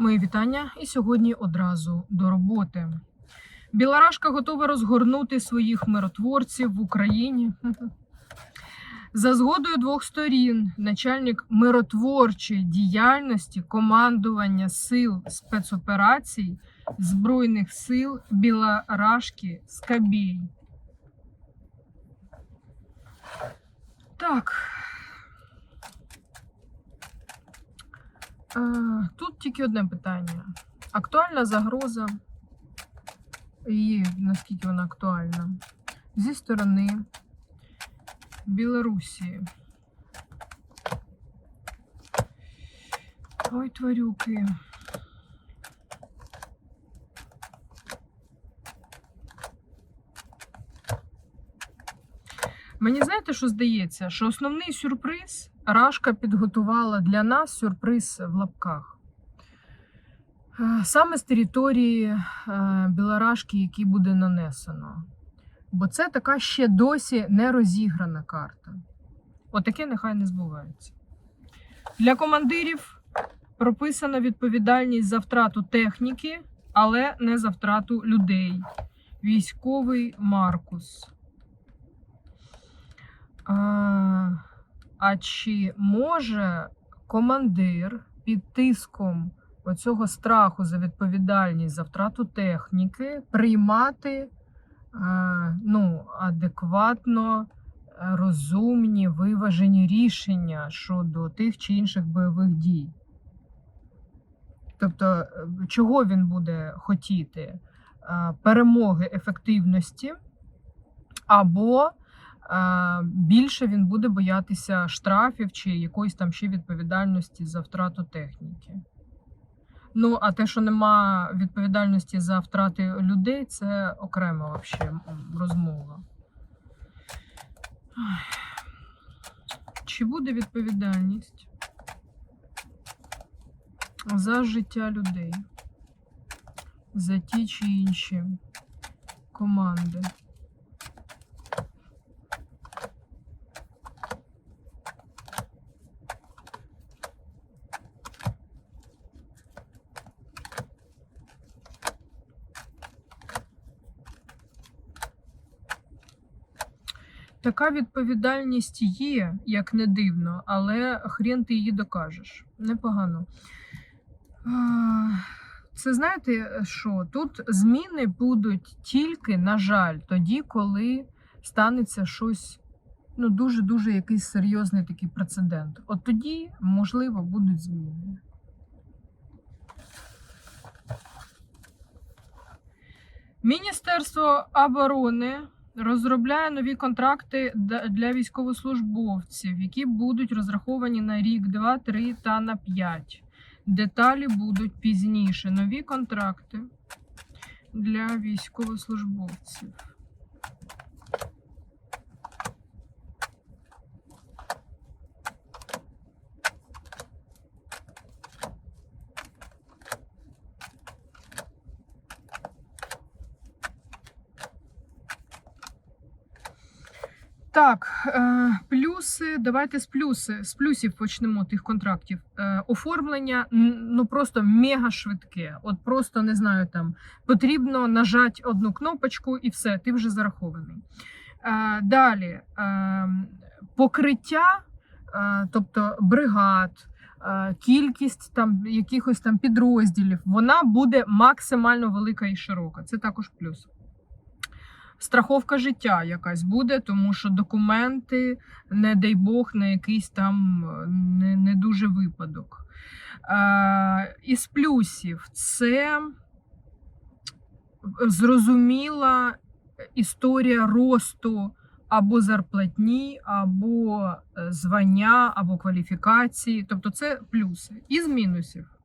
Мої вітання і сьогодні одразу до роботи. Білорашка готова розгорнути своїх миротворців в Україні. За згодою двох сторін, начальник миротворчої діяльності командування сил спецоперацій Збройних сил Білорашки Скабєй. Так. Тут тільки одне питання. Актуальна загроза, і наскільки вона актуальна, зі сторони Білорусі. Ой, тварюки. Мені знаєте, що здається? Що основний сюрприз Рашка підготувала для нас сюрприз в лапках. Е, Саме з території е, Білорашки, який буде нанесено. Бо це така ще досі не розіграна карта. Отаке нехай не збувається. Для командирів прописана відповідальність за втрату техніки, але не за втрату людей. Військовий Маркус. А, а чи може командир під тиском оцього страху за відповідальність за втрату техніки приймати е, ну, адекватно розумні, виважені рішення щодо тих чи інших бойових дій? Тобто, е, чого він буде хотіти? Е, Перемоги ефективності або більше він буде боятися штрафів чи якоїсь там ще відповідальності за втрату техніки. Ну, а те, що нема відповідальності за втрати людей, це окрема вообще розмова. Чи буде відповідальність за життя людей, за ті чи інші команди? Така відповідальність є, як не дивно, але хрен ти її докажеш. Непогано. Це знаєте що? Тут зміни будуть тільки, на жаль, тоді, коли станеться щось, ну, дуже-дуже якийсь серйозний такий прецедент. От тоді, можливо, будуть зміни. Міністерство оборони розробляє нові контракти для військовослужбовців, які будуть розраховані на рік, два, три та на п'ять. Деталі будуть пізніше. Нові контракти для військовослужбовців. Так, е, плюси. Давайте з плюси. З плюсів почнемо тих контрактів. Е, оформлення ну просто мега швидке. От просто не знаю, там потрібно нажати одну кнопочку і все, ти вже зарахований. Е, далі покриття, тобто бригад. Кількість там якихось там підрозділів, вона буде максимально велика і широка. Це також плюс. Страховка життя якась буде, тому що документи, не дай Бог, на якийсь там е, не, не дуже випадок. Е, із плюсів це зрозуміла історія росту або зарплатні, або е, звання, або кваліфікації. Тобто це плюси. Із мінусів.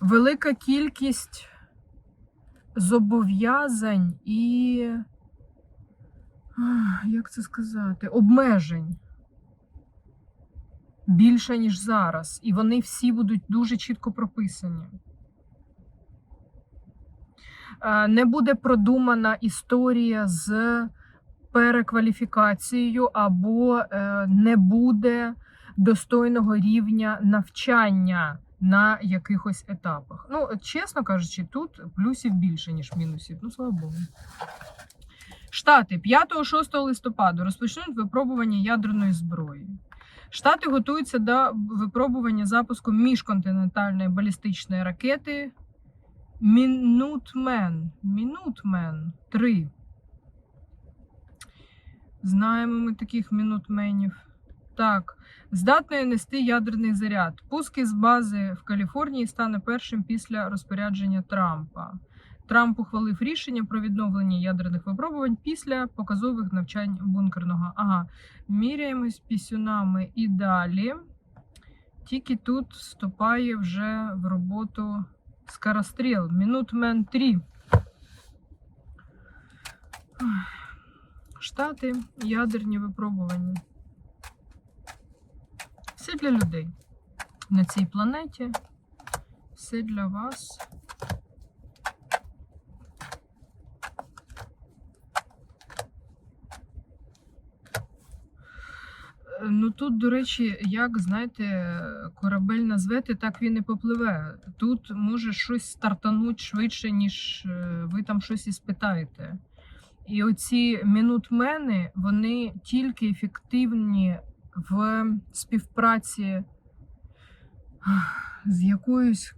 Велика кількість зобов'язань і, як це сказати, обмежень більше, ніж зараз. І вони всі будуть дуже чітко прописані. Е, Не буде продумана історія з перекваліфікацією, або е, не буде достойного рівня навчання на якихось етапах. Ну, чесно кажучи, тут плюсів більше, ніж мінусів. Ну, слава Богу. Штати 5-6 листопаду розпочнуть випробування ядерної зброї. Штати готуються до випробування запуску міжконтинентальної балістичної ракети Мінутмен. Мінутмен 3. Знаємо ми таких мінутменів. Так, здатною нести ядерний заряд. Пуск із бази в Каліфорнії стане першим після розпорядження Трампа. Трамп ухвалив рішення про відновлення ядерних випробувань після показових навчань бункерного. Ага, міряємось пісюнами і далі. Тільки тут вступає вже в роботу скоростріл. Мінутмен 3. Штати, ядерні випробування. Все для людей на цій планеті. Все для вас. Е, Ну тут, до речі, як знаєте, корабель назвете, так він і попливе. Тут може щось стартануть швидше, ніж е, ви там щось і спитаєте. І оці мінутмени, вони тільки ефективні в співпраці з якоюсь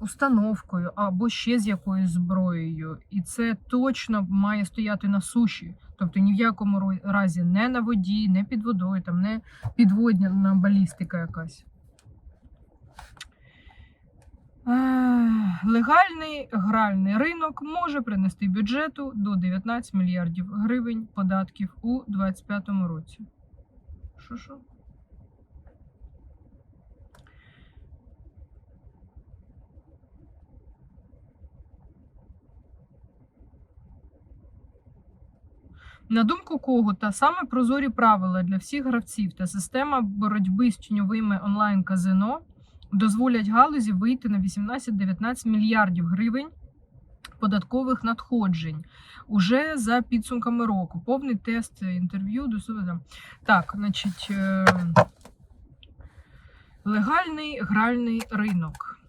установкою або ще з якоюсь зброєю. І це точно має стояти на суші. Тобто ні в якому разі не на воді, не під водою, там не підводна балістика якась. Легальний гральний ринок може принести бюджету до 19 мільярдів гривень податків у 2025 році. Що що? На думку Когута, саме прозорі правила для всіх гравців та система боротьби з тіньовими онлайн-казино дозволять галузі вийти на 18-19 мільярдів гривень податкових надходжень уже за підсумками року. Повний тест інтерв'ю до суду. Так, значить, е, легальний гральний ринок.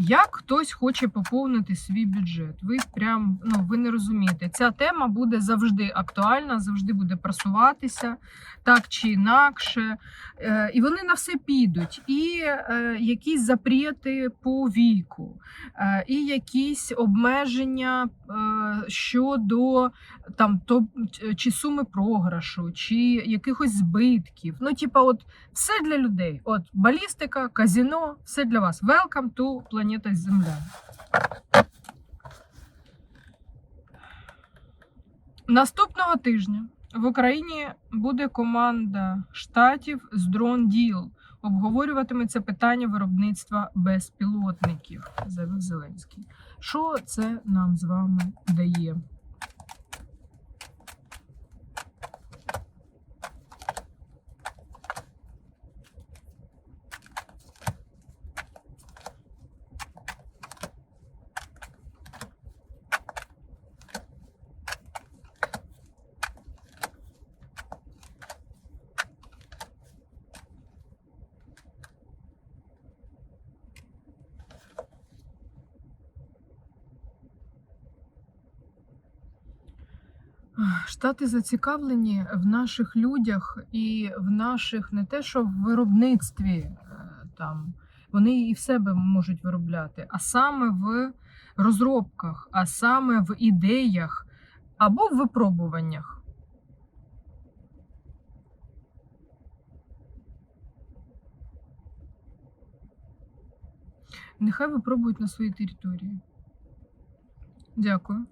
Як хтось хоче поповнити свій бюджет, ви прям ну ви не розумієте. Ця тема буде завжди актуальна, завжди буде просуватися так чи інакше. Е, і вони на все підуть. І е, якісь запрети по віку, е, і якісь обмеження щодо там то чи суми програшу, чи якихось збитків. Ну, типа, от все для людей. От балістика, казіно, все для вас. Welcome to планета Земля. Наступного тижня в Україні буде команда штатів з Drone Deal. Обговорюватиметься питання виробництва безпілотників, заявив Зеленський. Що це нам з вами дає? Штати зацікавлені в наших людях і в наших не те, що в виробництві е, там вони і в себе можуть виробляти, а саме в розробках, а саме в ідеях або в випробуваннях. Нехай випробують на своїй території. Дякую.